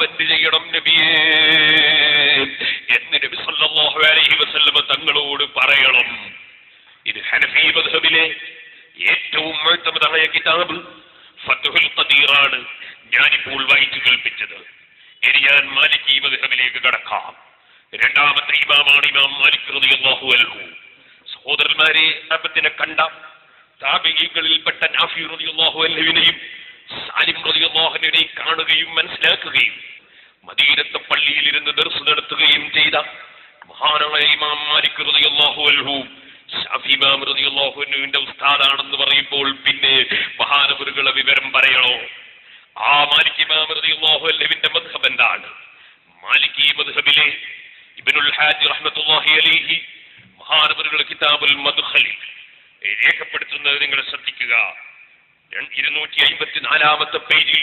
Comment ചെയ്യണം നബിയേ. എന്ന് നബി സല്ലല്ലാഹു അലൈഹി വസല്ലമ തങ്ങളോട് പറയണം. ഇത് ഹനഫി മദ്ഹബിലെ ഏറ്റവും മുഴുത്തമതായ കിതാബ് ഫത്ഹുൽ ഖദീറാണ് ഞാനിപ്പോൾ വായിച്ചു കേൾപ്പിച്ചത്. ഇനി ഞാൻ മാലിക് മദ്ഹബിലേക്ക് കടക്കാം. രണ്ടാമത്തെ ഇമാമാണ് ഇമാം മാലിക് റളിയല്ലാഹു അൻഹു. സഹോദരന്മാരെ അബ്ദിനെ കണ്ട താബിഈകളിൽപ്പെട്ട നാഫി റളിയല്ലാഹു അൻഹുവിനെയും സാലിം റളിയല്ലാഹു റളിയല്ലാഹുവിനെയും കാണുകയും മനസ്സിലാക്കുകയും മദീനത്തെ പള്ളിയിൽ ഇരുന്ന് ദർസ് നടത്തുകയും ചെയ്ത മഹാനായ ഇമാം മാലിക് റളിയല്ലാഹു അൻഹു. റളിയല്ലാഹു അൻഹുവിന്റെ ഉസ്താദാണെന്ന് പറയുമ്പോൾ പിന്നെ മഹാനവറുകളെ വിവരം പറയണോ? ആ മാലിക് ഇമാം റളിയല്ലാഹു എന്താണ്? മാലികി മദ്ഹബിലെ ഇബ്നുൽ ഹാജ് റഹ്മത്തുള്ളാഹി അലൈഹി മഹാനവറുകൾ കിതാബുൽ മധുഹലി രേഖപ്പെടുത്തുന്നത് നിങ്ങൾ ശ്രദ്ധിക്കുക. ഇരുന്നൂറ്റി അമ്പത്തിനാലാമത്തെ പേജിൽ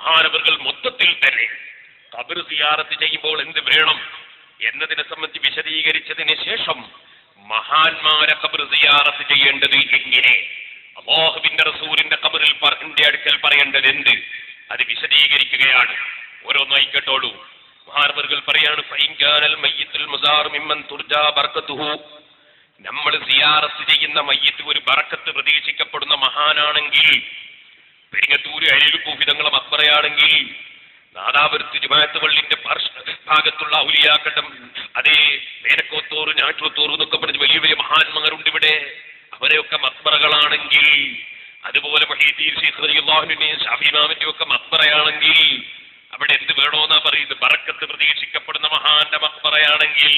മഹാനവറുകൾ മൊത്തത്തിൽ തന്നെ കബർ സിയാറത്ത് ചെയ്യുമ്പോൾ എന്ത് വേണം എന്നതിനെ സംബന്ധിച്ച് വിശദീകരിച്ചതിന് ശേഷം മഹാന്മാരെ കബർ സിയാറത്ത് ചെയ്യേണ്ടത് എങ്ങനെ? അമോഹബിന്റെ റസൂലിന്റെ കബറിൽ പറഞ്ഞിന്റെ അടുക്കൽ പറയേണ്ടത് എന്ത്? അത് വിശദീകരിക്കുകയാണ്. ഓരോന്നായി കേട്ടോളൂ. മഹാനവറുകൾ പറയാണ് നമ്മൾ സിയാറത്ത് ചെയ്യുന്ന മയ്യത്ത് ഒരു ബറക്കത്ത് പ്രതീക്ഷിക്കപ്പെടുന്ന മഹാനാണെങ്കിൽ പെരിങ്ങത്തൂര് അഴിലുക്കൂഫിതങ്ങളും അക്ബറയാണെങ്കിൽ നാദാപുരത്ത് ജുമായത്ത് പള്ളിന്റെ പാർശ്വ ഭാഗത്തുള്ള ഔലിയാക്കട്ടം അതേ മേനക്കോത്തോറ് ഞാറ്റുത്തൂർ എന്നൊക്കെ പറഞ്ഞ് വലിയ വലിയ മഹാന്മാരുണ്ട് ഇവിടെ. അവരെയൊക്കെ മക്ബറകളാണെങ്കിൽ അതുപോലെ ഷാഫിമാമിന്റെ ഒക്കെ മക്ബറയാണെങ്കിൽ അവിടെ എന്ത് വേണോന്നാ പറയുന്നത്? ബറക്കത്ത് പ്രതീക്ഷിക്കപ്പെടുന്ന മഹാന്റെ മക്ബറയാണെങ്കിൽ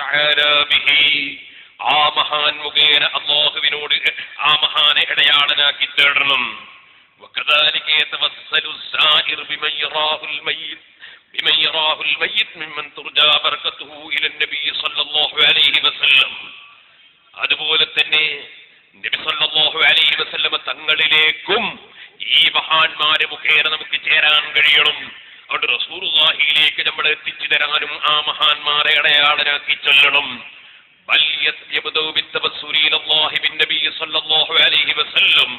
തആല ബിഹി. ആ മഹാൻ മുഖേന അള്ളാഹുവിനോട് ആ മഹാനെ ഇടയാളനാക്കി തേടണം. അതുപോലെ തന്നെ നബി സല്ലല്ലാഹു അലൈഹി വസല്ലമ തങ്ങളിലേക്കും ഈ മഹാന്മാരെ മുഖേന നമുക്ക് ചേരാൻ കഴിയണം. അവിടെ റസൂറുവാഹിയിലേക്ക് നമ്മൾ എത്തിച്ചു തരാനും ആ മഹാന്മാരെ അടയാളനാക്കി ചൊല്ലണം. വസല്ലം.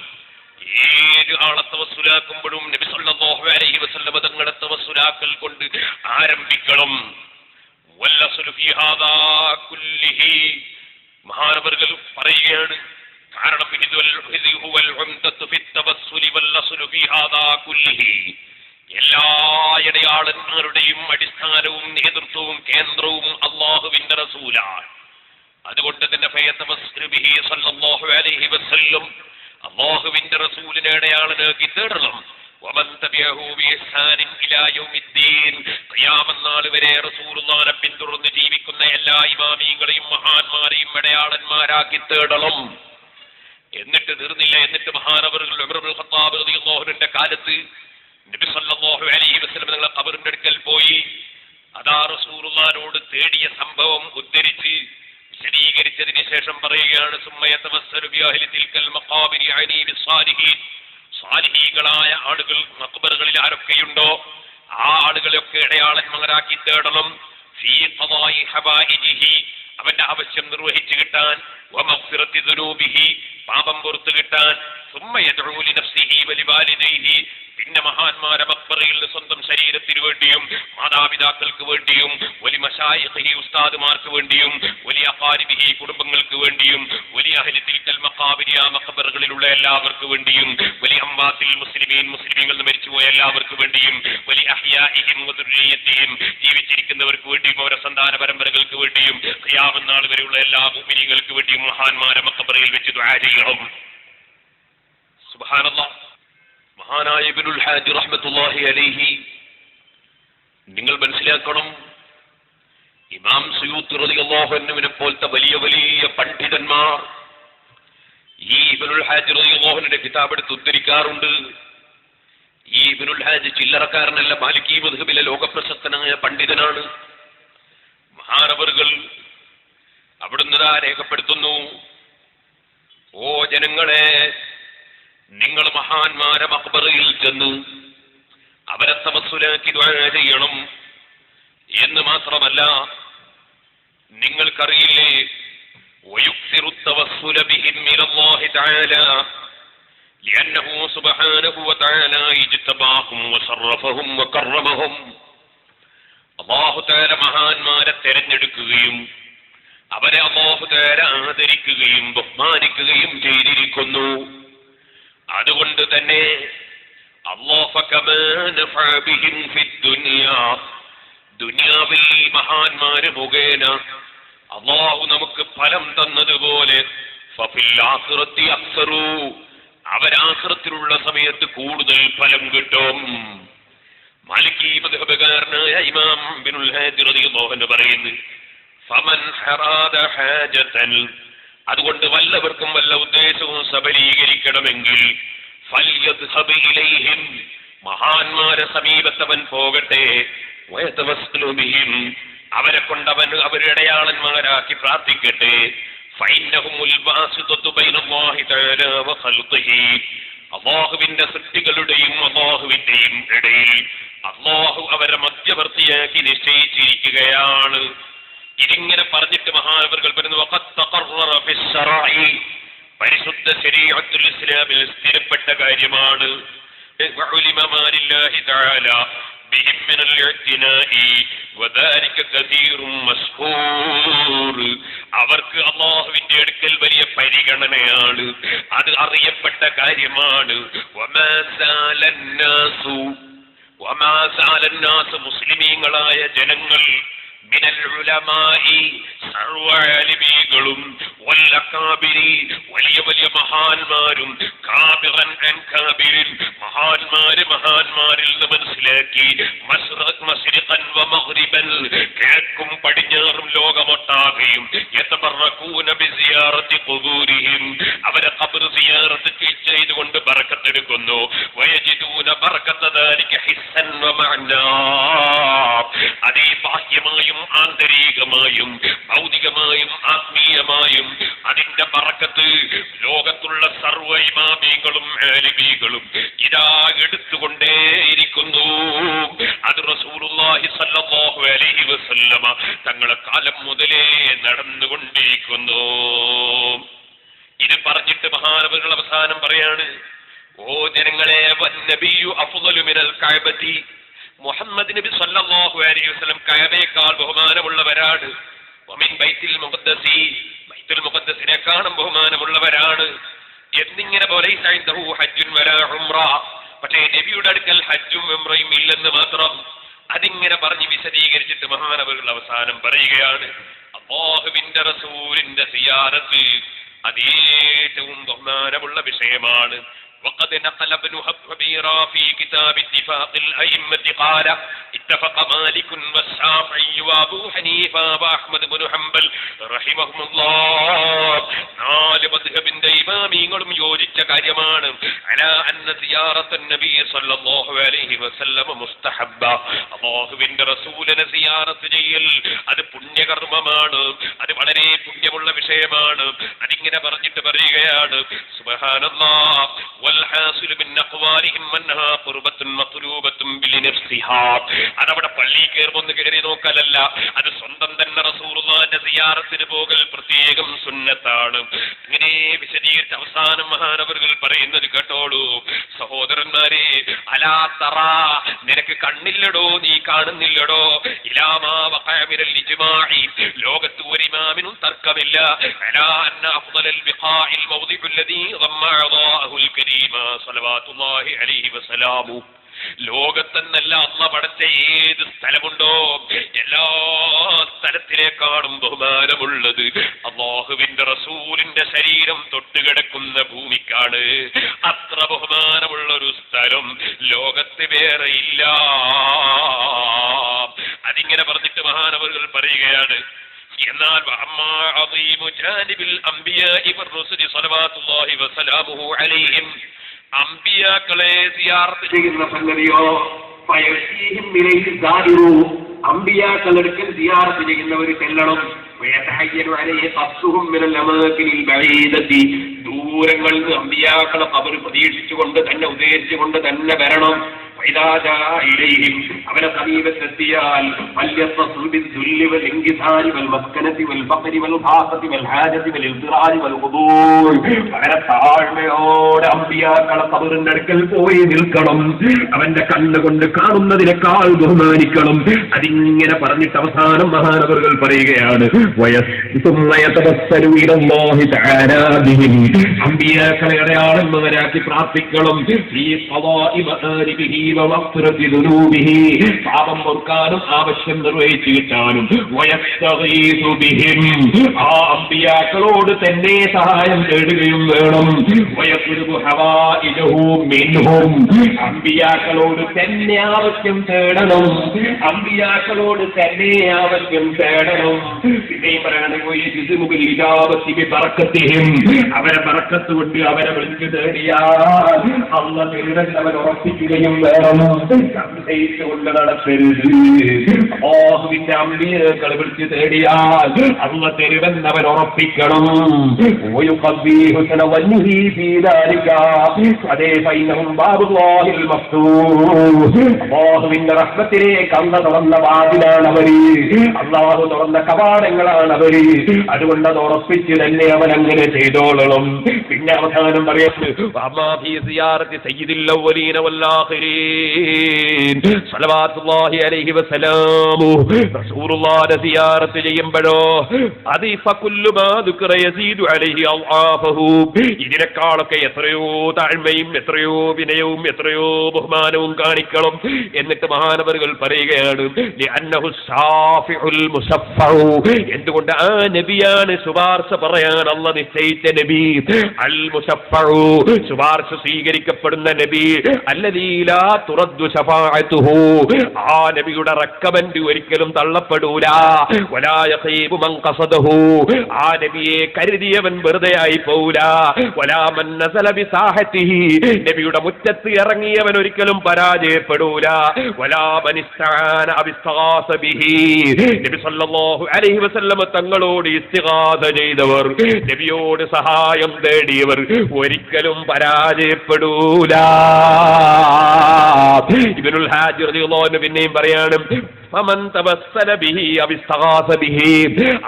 ഏത് ആളെ തവസ്സുലാക്കുമ്പോഴും നബി സല്ലല്ലാഹു അലൈഹി വസല്ലമ തങ്ങളെ തവസ്സുലാക്കൽ കൊണ്ട് ആരംഭിക്കണം. മഹാനവറുകൾ പറയുകയാണ് കാരണം എല്ലാ ഇടയാളന്മാരുടെയും അടിസ്ഥാനവും നേതൃത്വവും കേന്ദ്രവും അള്ളാഹുവിന്റെ റസൂലാണ്. അതുകൊണ്ട് തന്നെ അള്ളാഹുവിന്റെ റസൂലിനെ അടയാളനാക്കി തേടണം. വരെ പിന്തുടർന്ന് ജീവിക്കുന്ന എല്ലാ ഇമാമീങ്ങളെയും മഹാന്മാരെയും ഇടയാളന്മാരാക്കി തേടണം. എന്നിട്ട് തീർന്നില്ല. എന്നിട്ട് റളിയല്ലാഹുവിന്റെ കാലത്ത് നബി സല്ലല്ലാഹു അലൈഹി വസല്ലം തങ്ങളുടെ ഖബറിന്റെ അടുക്കൽ പോയി. അതാ റസൂലുള്ളാനോട് തേടിയ സംഭവം ഉദ്ധരിച്ച് വിശദീകരിച്ചതിന് ശേഷം പറയുകയാണ് സാലിഹീകളായ ആളുകൾ മക്ബറുകളിൽ ആരൊക്കെയുണ്ടോ? ആ ആളുകളെയൊക്കെ ഇടയാളന്മാരാക്കി തേടണം. അവന്റെ ആവശ്യം നിർവഹിച്ചു കിട്ടാൻ. പാപം പുറത്തു കിട്ടാൻ. പിന്നെ മഹാന്മാരെ മക്ബറയിൽ സ്വന്തം ശരീരത്തിന് വേണ്ടിയും മാതാപിതാക്കൾക്ക് വേണ്ടിയും വലിയ മഷായിഹി ഉസ്താദുമാർക്ക് വേണ്ടിയും വലിയ അഖാരിബിഹി കുടുംബങ്ങൾക്ക് വേണ്ടിയും വലിയ അഹലിത്തിൽ മക്കാബിരി ആ മക്ബറുകളിലുള്ള എല്ലാവർക്കും വേണ്ടിയും വലിയ അമ്പാത്തിൽ മുസ്ലിമീൻ മുസ്ലിമീങ്ങൾ മരിച്ചുപോയ എല്ലാവർക്കും വേണ്ടിയും വലിയ അഹിയാഹിം മുദുരിയത്തെയും ജീവിച്ചിരിക്കുന്നവർക്ക് വേണ്ടിയും അവരുടെ സന്താന പരമ്പരകൾക്ക് വേണ്ടിയും ഖിയാമത്ത് വരെയുള്ള എല്ലാ ഭൂമിനികൾക്ക് വേണ്ടിയും മഹാന്മാരെ മക്കബറയിൽ വെച്ച് സുബ്ഹാനല്ലാഹ് മഹാനായ ഇബ്നുൽ ഹാജി റഹ്മത്തുള്ളാഹി അലൈഹി നിങ്ങൾ മനസ്സിലാക്കണം ഇമാം സുയൂത്ത് റളിയല്ലാഹു അൻഹുവിനെ പോലത്തെ വലിയ വലിയ പണ്ഡിതന്മാർ ഈ ഇബനുൽ ഹാജ് റളിയല്ലാഹുവിന്റെ കിതാബ് എടുത്ത് ഉദ്ധരിക്കാറുണ്ട്. ഈ ഇബനുൽ ഹാജ് ചില്ലറക്കാരനല്ല മാലിക്കി മധുബിലെ ലോകപ്രശസ്തനായ പണ്ഡിതനാണ്. മഹാനവറുകൾ അവിടുന്ന് രേഖപ്പെടുത്തുന്നു ഓ ജനങ്ങളെ നിങ്ങൾ മഹാന്മാരെ മക്ബറയിൽ ചെന്ന് അവരെ തപസ്സുലാക്കി ചെയ്യണം. എന്ന് മാത്രമല്ല നിങ്ങൾക്കറിയില്ലേ അള്ളാഹുതാര മഹാന്മാരെ തെരഞ്ഞെടുക്കുകയും അവരെ അള്ളാഹുതാര ആദരിക്കുകയും ബഹുമാനിക്കുകയും ചെയ്തിരിക്കുന്നു. അതുകൊണ്ട് തന്നെ ദുനിയാവിൽ മഹാന്മാരെ മുഖേന അള്ളാഹു നമുക്ക് ഫലം തന്നതുപോലെ. ഫഫിൽ ആഖിറത്തി അക്സറു. അവരാഹൃത്തിലുള്ള സമയത്ത് കൂടുതൽ ഫലം കിട്ടും. മാലിക്കി മദ്ഹബകാരനായ ഇമാം ബിനുൽ ഹാജിറതി അൻഹു പറയുന്നു ഫമൻ ഹറാദ ഹാജതൻ. അതുകൊണ്ട് വല്ലവർക്കും വല്ല ഉദ്ദേശവും സബലീകരിക്കണമെങ്കിൽ മഹാന്മാരെ സമീപത്തവൻ പോകട്ടെ അവരെ കൊണ്ടവൻ അവരുടെ അടയാളന്മാരാക്കി പ്രാർത്ഥിക്കട്ടെ അള്ളാഹുവിന്റെ സൃഷ്ടികളുടെയും അള്ളാഹുവിന്റെയും ഇടയിൽ അള്ളാഹു അവരെ മധ്യവർത്തിയാക്കി നിശ്ചയിച്ചിരിക്കുകയാണ് ഇതിങ്ങനെ പറഞ്ഞിട്ട് മഹാനവർകൾ വരുന്നു. പരിശുദ്ധ ശരീരത്തുൽ ഇസ്ലാമിൽ സ്ഥിരപ്പെട്ട കാര്യമാണ്. അവർക്ക് അള്ളാഹുവിന്റെ അടുക്കൽ വലിയ പരിഗണനയാണ്. അത് അറിയപ്പെട്ട കാര്യമാണ്. മുസ്ലിമീങ്ങളായ ജനങ്ങൾ മിനൽ ഉലമായി വലിയ വലിയ മഹാന്മാരും മഹാന്മാര് മഹാന്മാരിൽ നിന്ന് മനസ്സിലാക്കി കിഴക്കും പടിഞ്ഞാറും ലോകമൊട്ടാകെയും അവരെ ഖബർ സിയാറത്ത് ചെയ്തുകൊണ്ട് ബറക്കത്തെടുക്കുന്നു. വയജിദൂന ബറക്കത്ത ആന്തരികമായും ഭൗതികമായും ആത്മീയമായും അതിന്റെ പറക്കത്ത് ലോകത്തുള്ള സർവ ഇമാമികളും ആലിമീകളും ഇതാ എടുത്തുകൊണ്ടേയിരിക്കുന്നു. അത് റസൂലുള്ളാഹി സല്ലല്ലാഹു അലൈഹി വസല്ലമ തങ്ങളെ കാലം മുതലേ നടന്നുകൊണ്ടിരിക്കുന്നു ഇത് പറഞ്ഞിട്ട് മഹാനവകൾ അവസാനം പറയാണ് ഓ ജനങ്ങളെ വന്നബിയു അഫ്ളലു മിനൽ കഅബതി മുഹമ്മദ് നബി സല്ലല്ലാഹു അലൈഹി വസല്ലം കഅബയേക്കാൾ ബഹുമാനമുള്ളവരാണ്. വമിൻ ബൈത്തുൽ മുഖദ്ദസി ബൈത്തുൽ മുഖദ്ദസിനെക്കാളും ബഹുമാനമുള്ളവരാണ്. എന്നിങ്ങനെ പോലെ ഹജ്ജുൻ വലാ ഉംറ. പക്ഷേ നബിയുടെ അടുക്കൽ ഹജ്ജും ഉംറയും ഇല്ലെന്ന് മാത്രം അതിങ്ങനെ പറഞ്ഞ് വിശദീകരിച്ചിട്ട് മഹാനവകൾ അവസാനം പറയുകയാണ്. അള്ളാഹുവിന്റെ റസൂലിന്റെ സിയാറത്ത് അതേറ്റവും ബഹുമാനമുള്ള വിഷയമാണ്. وقد نقل ابن حبيرا في كتاب اتفاق الأئمة قال اتفق مالك والشافعي وأبو حنيفة وأحمد بن حنبل رحمهم الله. മദ്ഹബിന്റെ ഇമാമിങ്ങളും യോജിച്ച കാര്യമാണ്. റസൂലിനെ സിയാറത്ത് ചെയ്യൽ അത് പുണ്യകർമ്മമാണ്. അത് വളരെ പുണ്യമുള്ള വിഷയമാണ്. അതിങ്ങനെ പറഞ്ഞിട്ട് പറയുകയാണ്. സുബ്ഹാനല്ലാഹ് والحاصل من أقوالهم أنها قربة مطلوبة بلنفسها അതവിടെ പള്ളി കയറുമ്പോൾ കയറി നോക്കലല്ല അത് സ്വന്തം തന്നെ റസൂറുള്ളാന്റെ സിയാറത്തിന് പോകൽ പ്രത്യേകം സുന്നത്താണ് ഇങ്ങനെ വിശദീകരിച്ച് അവസാനം മഹാനവറുകൾ പറയുന്നത് കേട്ടോളൂ സഹോദരന്മാരെ അലാ തറ നിനക്ക് കണ്ണില്ലടോ നീ കാണുന്നില്ലടോ ഇലാമാ വഖഅമിനൽ ഇജ്മാഇ ലോകത്ത് ഒരു ഇമാമിനും തർക്കമില്ല അലാ അന്ന അഫ്ളൽ ബിഖാഇൽ മൗദിഉ الذي ضم أعضاءه الكريمة സലവാത്തുല്ലാഹി അലൈഹി വസലാമു. ലോകത്തെന്നല്ല അമ്മ പഠിച്ച ഏത് സ്ഥലമുണ്ടോ എല്ലാ സ്ഥലത്തിലേക്കാളും ബഹുമാനമുള്ളത്. അള്ളാഹുവിന്റെ റസൂലിന്റെ ശരീരം തൊട്ടുകിടക്കുന്ന ഭൂമിക്കാണ്. അത്ര ബഹുമാനമുള്ള ഒരു സ്ഥലം ലോകത്ത് വേറെ ഇല്ല. അതിങ്ങനെ പറഞ്ഞിട്ട് മഹാനവുകൾ പറയുകയാണ്. എന്നാൽ അമ്മാ അംബിയ ഇവർ റസൂലി സലവാത്തുല്ലാഹി വസലാമുഹു അലൈഹിം അംബിയാക്കളെ സിയാറത്ത് ചെയ്യുന്ന സംഗതിയോ അമ്പിയാക്കളെടുക്കൽ സിയാർത്ത് ചെയ്യുന്നവർ ചെല്ലണം. ദൂരങ്ങളിൽ അമ്പിയാക്കളെ അവർ പ്രതീക്ഷിച്ചുകൊണ്ട് തന്നെ ഉദ്ദേശിച്ചുകൊണ്ട് തന്നെ വരണം. ഇലയിലും അവരെ സമീപത്തെത്തിയാൽ വളരെ താഴ്മയോടെ അമ്പിയാക്കളെ അടുക്കൽ പോയി നിൽക്കണം. അവന്റെ കണ്ണുകൊണ്ട് കാണുന്നതിനേക്കാൾ ബഹുമാനിക്കണം. അതിങ്ങനെ പറഞ്ഞിട്ട് അവസാനം മഹാനവറുകൾ പറയുകയാണ് അമ്പിയാക്കളെ അടയാളം പ്രാർത്ഥിക്കണം. പാപം ഓർക്കാനും ആവശ്യം നിർവഹിച്ചു കിട്ടാനും ആ അമ്പിയാക്കളോട് തന്നെ സഹായം തേടുകയും വേണം. അമ്പിയാക്കളോട് തന്നെ ആവശ്യം തേടണം. അമ്പിയാക്കളോട് തന്നെ ആവശ്യം തേടണം. പിന്നെ പറയണെങ്കിൽ അവരെ പറക്കത്തുകൊണ്ട് അവരെ വിളിച്ചു തേടിയാൽ അന്ന് തേടേണ്ടവൻ ഉറപ്പിക്കുകയും വേണം. പാപമുക്തി സംശയിച്ചുകൊണ്ട് നടക്കരുത് തേടിയാൽ ഉറപ്പിക്കണം തുറന്ന വാതിലാണ് അവർ അള്ളാഹു തുറന്ന കവാടങ്ങളാണ് അവർ അതുകൊണ്ട് അത് ഉറപ്പിച്ച് തന്നെ അവൻ അങ്ങനെ ചെയ്തോളണം. പിന്നെ അവസാനം പറയാം സയ്യിദില്ലീനവല്ലാഹിരീ റസൂറുള്ളാഹിന്റെ സിയാറത്ത് ചെയ്യുമ്പോഴോ ഇതിനേക്കാളൊക്കെ എത്രയോ താഴ്മയും എത്രയോ വിനയവും എത്രയോ ബഹുമാനവും കാണിക്കണം എന്നിട്ട് മഹാനവറുകൾ പറയുകയാണ് എന്തുകൊണ്ട് ആ നബിയാണ് ശുപാർശ പറയാൻ അല്ല നിശ്ചയിച്ച നബി? അൽ മുസഫു ശുപാർശ സ്വീകരിക്കപ്പെടുന്ന നബി. അല്ലതീലാ തുറദ്ദു ആ നബിയുടെ റെക്കമെന്റ് ഒരിക്കലും തള്ളപ്പെടൂല. വലാ മൻ ഖസദഹു. ആ നബിയെ കരുതിയവൻ വെറുതെ ആയി നസല ബിസാഹത്തിഹി. നബിയുടെ മുറ്റത്ത് ഇറങ്ങിയവൻ ഒരിക്കലും പരാജയപ്പെടൂല. വലാ മൻ ഇസ്തആന ബിഹി. നബി സല്ലല്ലാഹു അലൈഹി വസല്ലമ തങ്ങളോട് ഇസ്തിഗാസ ചെയ്തവർ നബിയോട് സഹായം തേടിയവർ ഒരിക്കലും പരാജയപ്പെടൂല. ഇബ്നുൽ ഹാജ് പിന്നെയും പറയാണ്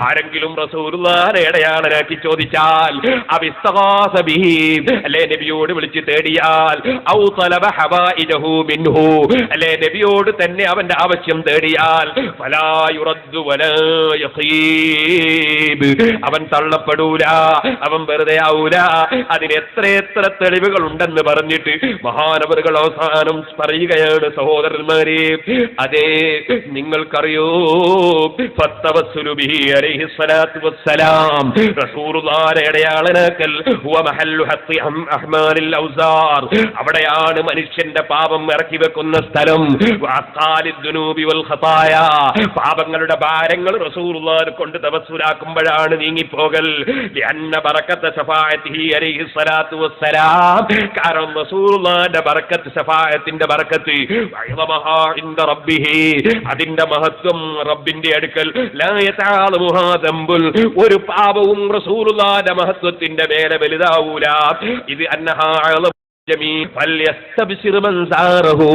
ആരെങ്കിലും റസൂലുള്ളാഹിനെ ഇടയാളനാക്കി ചോദിച്ചാൽ അല്ലേ നബിയോട് വിളിച്ച് തേടിയാൽ ഔ തലബ ഹവായിജഹു മിൻഹു. അല്ലേ നബിയോട് തന്നെ അവന്റെ ആവശ്യം തേടിയാൽ ഫലാ യുറദ്ദു വലാ യഖീബ് അവൻ തള്ളപ്പെടൂല അവൻ വെറുതെ ആവൂല. അതിന് എത്ര എത്ര തെളിവുകൾ ഉണ്ടെന്ന് പറഞ്ഞിട്ട് മഹാനവറുകൾ അവസാനം പറയുകയാണ് സഹോദരന്മാരെ. അതേ നിങ്ങൾക്കറിയോ? അവിടെയാണ് മനുഷ്യന്റെ പാപം ഇറക്കി വെക്കുന്ന സ്ഥലം. പാപങ്ങളുടെ ഭാരങ്ങൾ റസൂലുള്ളാഹിനെ കൊണ്ട് തപസ്സുരാക്കുമ്പോഴാണ് നീങ്ങിപ്പോകൽ. കാരണം റസൂലുള്ളാഹിന്റെ ബറക്കത്ത് അതിന്റെ മഹത്വം റബ്ബിന്റെ അടുക്കൽ. ഒരു പാപവും റസൂലുള്ളാഹിന്റെ മഹത്വത്തിന്റെ മേലെ വലുതാവൂല. ഇത് അന്നഹാ അള ജമീ- ഫല്യസ്തബ്ശിർ മൻ സാറഹു.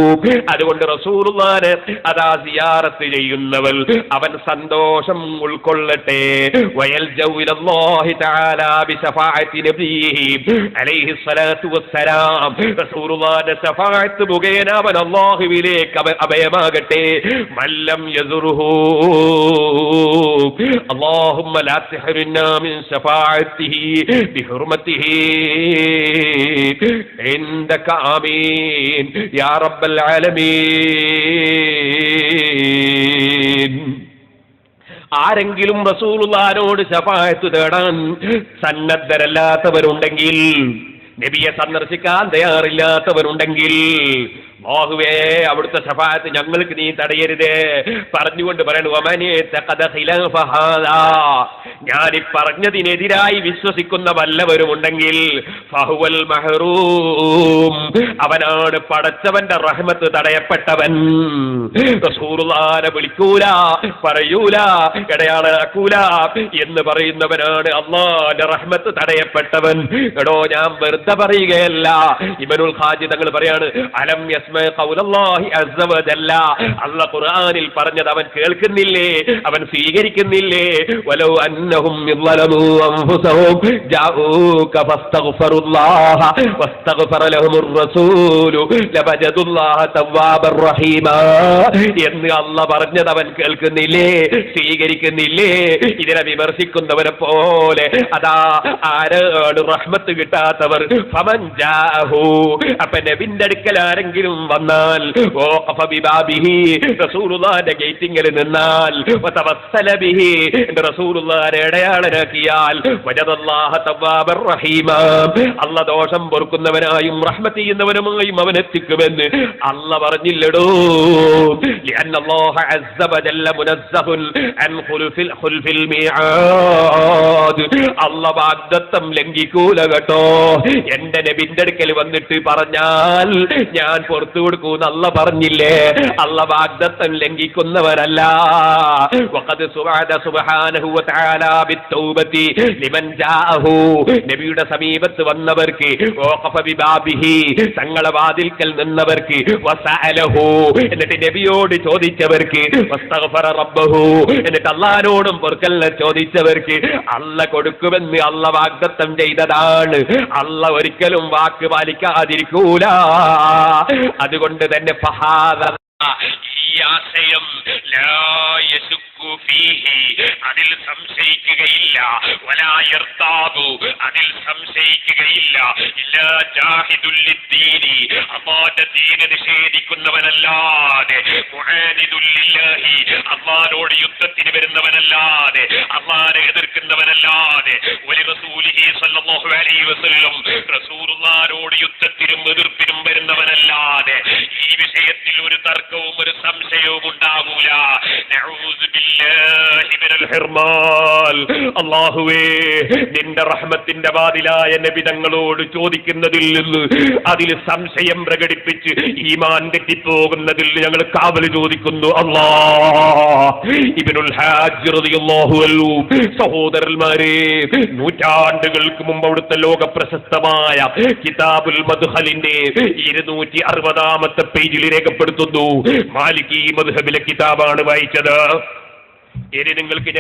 അതുകൊണ്ട് റസൂലുള്ളാനെ അതാ സിയാറത്ത് ചെയ്യുന്നവൾ അവൻ സന്തോഷം ഉൾക്കൊള്ളട്ടെ വയൽജൗ ഇലല്ലാഹി തആല ബിശഫാഅത്തി നബിയിഹി അലൈഹി സ്വലാത്തു വസ്സലാം റസൂലുള്ളാന്റെ ശഫാഅത്ത് മുഖേന അവൻ അല്ലാഹുവിലേക്ക് അഭ- അഭയമാകട്ടെ മല്ലം യസുറുഹു اللهم لا تحرمنا من شفاعته بحرمته عندك آمين يا رب العالمين ആരെങ്കിലും റസൂലുള്ളാനോട് ശഫായത്ത് തേടാൻ സന്നദ്ധരല്ലാത്തവരുണ്ടെങ്കിൽ നബിയെ സന്ദർശിക്കാൻ തയ്യാറില്ലാത്തവരുണ്ടെങ്കിൽ ബാഹുവേ അവിടുത്തെ സഫായത്ത് ഞങ്ങൾക്ക് നീ തടയരുതേ. പറഞ്ഞുകൊണ്ട് പറയണു. ഞാൻ ഈ പറഞ്ഞതിനെതിരായി വിശ്വസിക്കുന്ന വല്ലവരുമുണ്ടെങ്കിൽ ഫഹുവൽ മഹറൂം. അവനാണ് പടച്ചവന്റെ റഹ്മത്ത് തടയപ്പെട്ടവൻ. വിളിക്കൂല പറയൂല ഇടയാളാക്കൂല എന്ന് പറയുന്നവനാണ് അള്ളാന്റെ റഹ്മത്ത് തടയപ്പെട്ടവൻ. എടോ ഞാൻ വെറുതെ ചീത്ത പറയുകയല്ല. ഇബനുൽ ഹാജി തങ്ങൾ പറയാണ് അലം യസ്മ ഖൗലല്ലാഹി അസ്സ വജല്ല അല്ല ഖുർആനിൽ പറഞ്ഞത് അവൻ കേൾക്കുന്നില്ലേ? അവൻ സ്വീകരിക്കുന്നില്ലേ? വലൗ അന്നഹും വസ്തഗ്ഫറ എന്ന് അല്ല പറഞ്ഞത് അവൻ കേൾക്കുന്നില്ലേ? സ്വീകരിക്കുന്നില്ലേ? ഇതിനെ വിമർശിക്കുന്നവരെ പോലെ അതാ ആരാണ് റഹ്മത്ത് കിട്ടാത്തവർ? അപ്പൊ നബിന്റെ അടുക്കൽ ആരെങ്കിലും വന്നാൽ ഗേറ്റിങ്ങിൽ നിന്നാൽ ഇടയാളനാക്കിയാൽ ദോഷം പൊറുക്കുന്നവനായും റഹ്മത്ത് ചെയ്യുന്നവനുമായും അവൻ എത്തിക്കുമെന്ന് പറഞ്ഞില്ലടോ. അല്ല വാഗ്ദത്തം ലംഘിക്കൂല കേട്ടോ. എന്റെ നബിന്റെ അടുക്കൽ വന്നിട്ട് പറഞ്ഞാൽ ഞാൻ പുറത്തു കൊടുക്കൂന്ന് അല്ല പറഞ്ഞില്ലേ? അല്ല വാഗ്ദത്തം ലംഘിക്കുന്നവരല്ല. നബിയുടെ സമീപത്ത് വന്നവർക്ക് തങ്ങളെ വാതിൽക്കൽ നിന്നവർക്ക് എന്നിട്ട് നബിയോട് ചോദിച്ചവർക്ക് എന്നിട്ട് അള്ളാനോടും പൊറുക്കലിനെ ചോദിച്ചവർക്ക് അല്ല കൊടുക്കുമെന്ന് അള്ള വാഗ്ദത്തം ചെയ്തതാണ്. അള്ള ഒരിക്കലും വാക്ക് പാലിക്കാതിരിക്കൂല. അതുകൊണ്ട് തന്നെ ഈ ആശയം അതിൽ സംശയിക്കുകയില്ല. അതിൽ സംശയിക്കുകയില്ല. അള്ളാന്റെ ദീന നിഷേധിക്കുന്നവനല്ലാതെ അമ്മാനോട് യുദ്ധത്തിന് വരുന്നവനല്ലാതെ അമ്മാനെ എതിർക്കുന്നവനല്ലാതെ ഒരു റസൂലിഹി സല്ലല്ലാഹു അലൈഹി വസല്ലം യുദ്ധത്തിനും എതിർപ്പിനും വരുന്നവനല്ലാതെ ഈ വിഷയത്തിൽ ഒരു തർക്കവും ഒരു സംശയവും ഉണ്ടാകൂല അള്ളാഹുവേ നിന്റെ റഹ്മത്തിന്റെ വാതിലായ നബിതങ്ങളോട് ചോദിക്കുന്നതിൽ നിന്ന് അതിൽ സംശയം പ്രകടിപ്പിച്ച് ഈമാൻ തെറ്റിപ്പോകുന്നതിൽ ഞങ്ങൾ കാവൽ ചോദിക്കുന്നു. അല്ലാ ഇബ്നുൽ ഹാജ് സഹോദരന്മാരെ നൂറ്റാണ്ടുകൾക്ക് മുമ്പ് അവിടുത്തെ ലോക പ്രശസ്തമായ കിതാബുൽ മദ്ഹലിന്റെ ഇരുന്നൂറ്റി അറുപതാമത്തെ പേജിൽ രേഖപ്പെടുത്തുന്നു. ഈ മദ്ഹബിലെ കിതാബാണ് വായിച്ചത്. ഇനി നിങ്ങൾക്ക്